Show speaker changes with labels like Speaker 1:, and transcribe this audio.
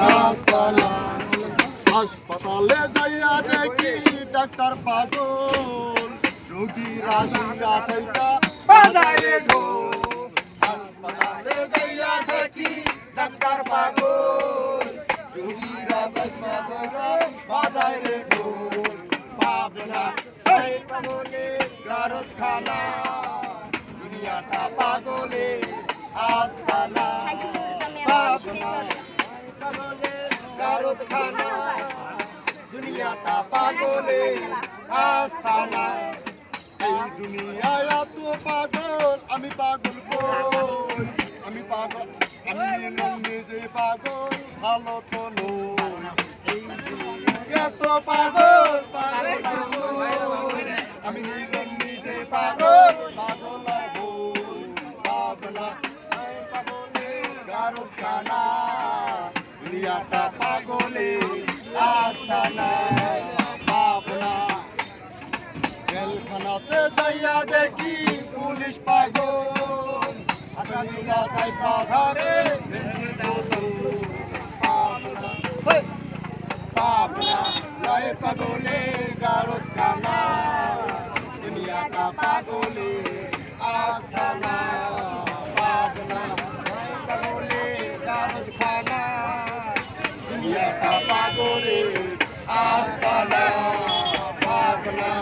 Speaker 1: আস্তানা হাসপাতালে যাইয়া দেখি ডাক্তার পাগল। রোগী রাশিয়া বাজারে ঢোল হাসপাতালে যাইয়া দেখি ডাক্তার পাগল। রোগী রাশিয়া বাজারে সেই পাগলে দুনিয়াটা পাবে না গারখানা দুনিয়াটা পাগলে আস্তানা দুনিয়ায় এত পাগল আমি পাগল কই আমি পাগল আমি নিজে পাগল ভালো তো এত পাগল পাগল আমি নিজে পাগল পাগল বই ভাবনা পাগলে গারো ক্রিয়াটা পাগলে, আস্থা নাই, ভাবনা। জেলখানাতে যাইয়া দেখি পুলিশ পাগল। আসামিরা তাই পাধারে পাবনা নয় পাগলে গারত কানা। দুনিয়াটা পাগলে, আস্থা পাবনা নয় পাগলে গারত খানা একটা পাগলের আস্তানা ভাবনা